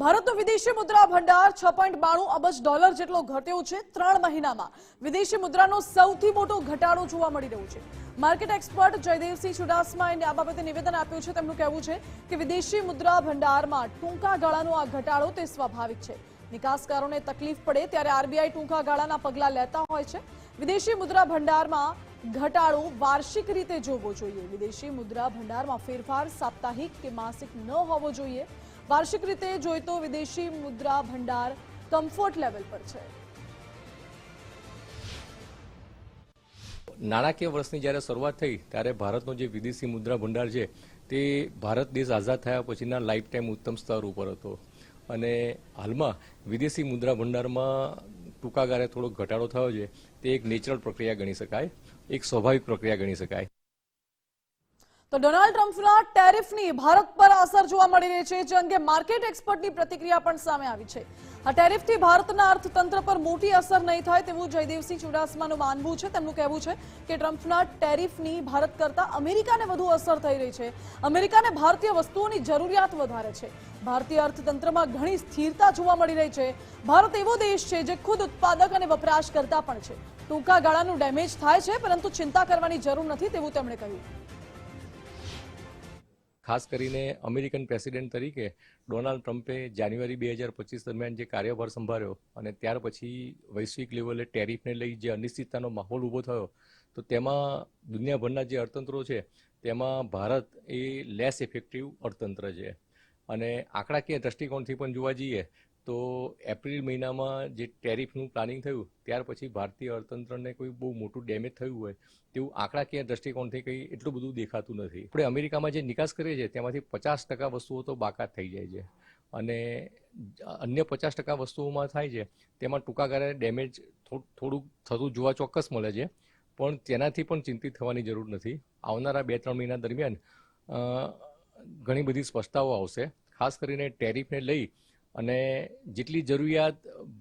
ભારતનો વિદેશી મુદ્રા ભંડાર છ પોઈન્ટ બાણું અબજ ડોલર જેટલો ઘટ્યો છે ત્રણ મહિનામાં. વિદેશી મુદ્રાનો સૌથી મોટો ઘટાડો જોવા મળી રહ્યો છે. માર્કેટ એક્સપર્ટ જયદેવસિંહ ચુડાસમાએ આ બાબતે નિવેદન આપ્યું છે. તેમનું કહેવું છે કે વિદેશી મુદ્રા ભંડારમાં ટૂંકા ગાળાનો આ ઘટાડો તે સ્વાભાવિક છે. નિકાસકારોને તકલીફ પડે ત્યારે આરબીઆઈ ટૂંકા ગાળાના પગલાં લેતા હોય છે. વિદેશી મુદ્રા ભંડારમાં ઘટાડો વાર્ષિક રીતે જોવો જોઈએ. વિદેશી મુદ્રા ભંડારમાં ફેરફાર સાપ્તાહિક કે માસિક ન હોવો જોઈએ. વાર્ષિક રીતે જોઈ તો વિદેશી મુદ્રા ભંડાર કમ્ફર્ટ લેવલ પર છે. નાણાકીય વર્ષની જ્યારે શરૂઆત થઈ, ત્યારે ભારતનો જે વિદેશી મુદ્રા ભંડાર છે, તે ભારત દેશ આઝાદ થયા પછીના લાઈફ ટાઈમ ઉત્તમ સ્તર ઉપર હતો. અને હાલમાં વિદેશી મુદ્રા ભંડારમાં ટૂંકા ગાળે થોડો ઘટાડો થયો છે, તે એક નેચરલ પ્રક્રિયા ગણી શકાય, એક સ્વાભાવિક પ્રક્રિયા ગણી શકાય. તો ડોનાલ્ડ ટ્રમ્પના ટેરિફની ભારત પર અસર જોવા મળી રહી છે, જે અંગે માર્કેટ એક્સપર્ટની પ્રતિક્રિયા પણ સામે આવી છે. આ ટેરિફથી ભારતના અર્થતંત્ર પર મોટી અસર નહીં થાય તેવું જયદેવસિંહ ચુડાસમાનું માનવું છે. તેમનું કહેવું છે કે ટ્રમ્પના ટેરિફની ભારત કરતાં અમેરિકાને વધુ અસર થઈ રહી છે. અમેરિકાને ભારતીય વસ્તુઓની જરૂરિયાત વધારે છે. ભારતીય અર્થતંત્રમાં ઘણી સ્થિરતા જોવા મળી રહી છે. ભારત એવો દેશ છે જે ખુદ ઉત્પાદક અને વપરાશકર્તા પણ છે. ટૂંકા ગાળાનું ડેમેજ થાય છે, પરંતુ ચિંતા કરવાની જરૂર નથી તેવું તેમણે કહ્યું. ખાસ કરીને અમેરિકન પ્રેસિડેન્ટ તરીકે ડોનાલ્ડ ટ્રમ્પે જાન્યુઆરી બે હજાર પચીસ દરમિયાન જે કાર્યભાર સંભાળ્યો અને ત્યાર પછી વૈશ્વિક લેવલે ટેરિફને લઈ જે અનિશ્ચિતતાનો માહોલ ઊભો થયો, તો તેમાં દુનિયાભરના જે અર્થતંત્રો છે, તેમાં ભારત એ લેસ ઇફેક્ટિવ અર્થતંત્ર છે. અને આંકડાકીય દ્રષ્ટિકોણથી પણ જોવા જઈએ તો એપ્રિલ મહિનામાં જે ટેરિફનું પ્લાનિંગ થયું, ત્યાર પછી ભારતીય અર્થતંત્રને કોઈ બહુ મોટું ડેમેજ થયું હોય, તેવું આંકડાકીય દ્રષ્ટિકોણથી કંઈ એટલું બધું દેખાતું નથી. આપણે અમેરિકામાં જે નિકાસ કરીએ છીએ, તેમાંથી પચાસ ટકા વસ્તુઓ તો બાકાત થઈ જાય છે. અને અન્ય પચાસ ટકા વસ્તુઓમાં થાય છે, તેમાં ટૂંકા ગાળે ડેમેજ થોડુંક થતું જોવા ચોક્કસ મળે છે, પણ તેનાથી પણ ચિંતિત થવાની જરૂર નથી. આવનારા બે ત્રણ મહિના દરમિયાન ઘણી બધી સ્પષ્ટતાઓ આવશે. ખાસ કરીને ટેરિફને લઈ અને જેટલી જરૂરિયાત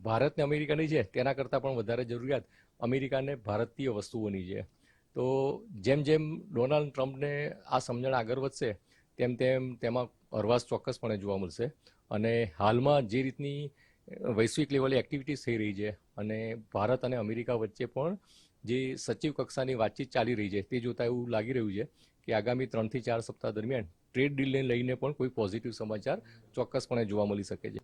ભારતને અમેરિકાની છે, તેના કરતાં પણ વધારે જરૂરિયાત અમેરિકાને ભારતીય વસ્તુઓની છે. તો જેમ જેમ ડોનાલ્ડ ટ્રમ્પને આ સમજણ આગળ વધશે, તેમ તેમ તેમાં હરવાશ ચોક્કસપણે જોવા મળશે. અને હાલમાં જે રીતની વૈશ્વિક લેવલે એક્ટિવિટીઝ થઈ રહી છે અને ભારત અને અમેરિકા વચ્ચે પણ જે સચિવ કક્ષાની વાતચીત ચાલી રહી છે, તે જોતાં એવું લાગી રહ્યું છે કે આગામી ત્રણથી ચાર સપ્તાહ દરમિયાન ટ્રેડ ડીલને લઈને પણ કોઈ પોઝિટિવ સમાચાર ચોક્કસપણે જોવા મળી શકે છે.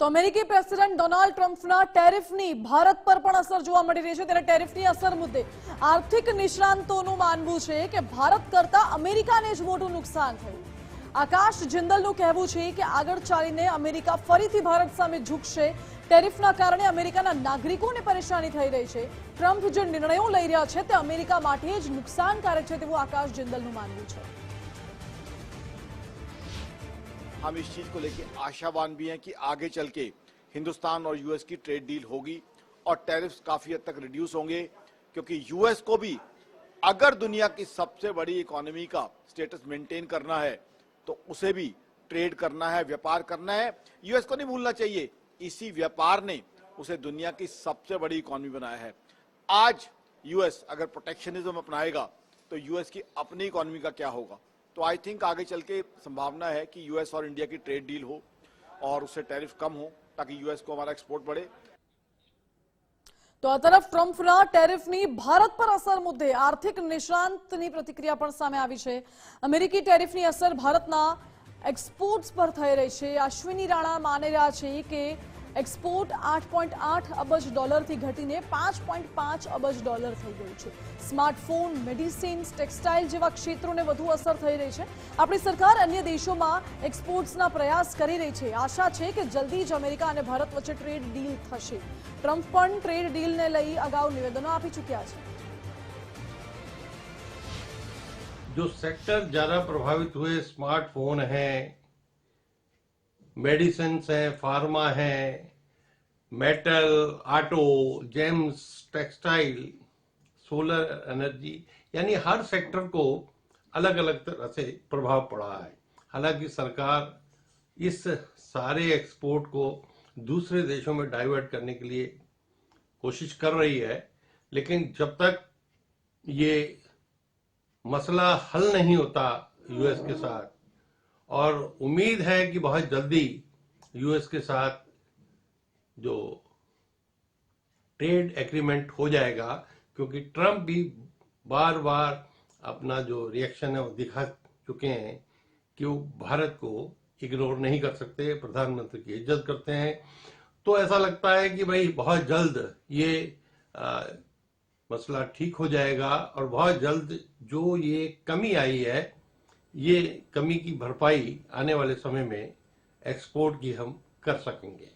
તો અમેરિકી પ્રેસિડેન્ટ ડોનાલ્ડ ટ્રમ્પના ટેરિફની ભારત પર પણ અસર જોવા મળી રહી છે. ત્યારે ટેરિફની અસર મુદ્દે આર્થિક નિષ્ણાંતોનું માનવું છે કે ભારત કરતા અમેરિકાને જ મોટું નુકસાન થયું. આકાશ જિંદલનું કહેવું છે કે આગળ ચાલીને અમેરિકા ફરીથી ભારત સામે ઝૂકશે ટેરિફના કારણે અમેરિકાના નાગરિકોને પરેશાની થઈ રહી છે ટ્રમ્પ જે નિર્ણયો લઈ રહ્યા છે તે અમેરિકા માટે જ નુકસાનકારક છે તેવું આકાશ જિંદલનું માનવું છે हम इस चीज को लेके आशावान भी हैं कि आगे चल के हिंदुस्तान और यूएस की ट्रेड डील होगी और टैरिफ्स काफी हद तक रिड्यूस होंगे क्योंकि यूएस को भी अगर दुनिया की सबसे बड़ी इकोनॉमी का स्टेटस मेंटेन करना है तो उसे भी ट्रेड करना है, व्यापार करना है। यूएस को नहीं भूलना चाहिए। इसी व्यापार ने उसे दुनिया की सबसे बड़ी इकोनॉमी बनाया है। आज यूएस अगर प्रोटेक्शनिज्म अपनाएगा तो यूएस की अपनी इकोनॉमी का क्या होगा? तो आई थिंक आगे चल के संभावना है कि यूएस और इंडिया की ट्रेड डील हो और उससे टैरिफ कम हो, ताकि यूएस को हमारा एक्सपोर्ट बढ़े। તો આ તરફ ટ્રમ્પના ટેરિફની ભારત પર અસર મુદ્દે આર્થિક નિષ્ણાંતની પ્રતિક્રિયા પણ સામે આવી છે. અમેરિકી ટેરિફની અસર ભારતના એક્સપોર્ટ્સ પર થઈ રહી છે. અશ્વિની રાણા માની રહ્યા છે કે એક્સપોર્ટ આઠ પોઈન્ટ આઠ અબજ ડોલરથી ઘટીને પાંચ પોઈન્ટ પાંચ અબજ ડોલર થઈ ગયું છે સ્માર્ટફોન મેડિસિન્સ ટેક્સટાઇલ જેવા ક્ષેત્રોને વધુ અસર થઈ રહી છે આપણી સરકાર અન્ય દેશોમાં એક્સપોર્ટ્સના પ્રયાસ કરી રહી છે આશા છે કે જલ્દી જ અમેરિકા અને ભારત વચ્ચે ટ્રેડ ડીલ થશે ટ્રમ્પ પણ ટ્રેડ ડીલને લઈ અગાઉ નિવેદનો આપી ચૂક્યા છે जो सेक्टर ज्यादा प्रभावित हुए स्मार्टफोन है मेडिसिन है फार्मा है metal auto gems textile solar energy यानी हर सेक्टर को अलग अलग तरह से प्रभाव पड़ा है। हालाँकि सरकार इस सारे एक्सपोर्ट को दूसरे देशों में डाइवर्ट करने के लिए कोशिश कर रही है, लेकिन जब तक ये मसला हल नहीं होता यूएस के साथ, और उम्मीद है कि बहुत जल्दी यूएस के साथ जो ट्रेड एग्रीमेंट हो जाएगा क्योंकि ट्रंप भी बार बार अपना जो रिएक्शन है वो दिखा चुके हैं कि वो भारत को इग्नोर नहीं कर सकते प्रधानमंत्री की इज़्ज़त करते हैं। तो ऐसा लगता है कि भाई बहुत जल्द ये आ, मसला ठीक हो जाएगा और बहुत जल्द जो ये कमी आई है ये कमी की भरपाई आने वाले समय में एक्सपोर्ट की हम कर सकेंगे।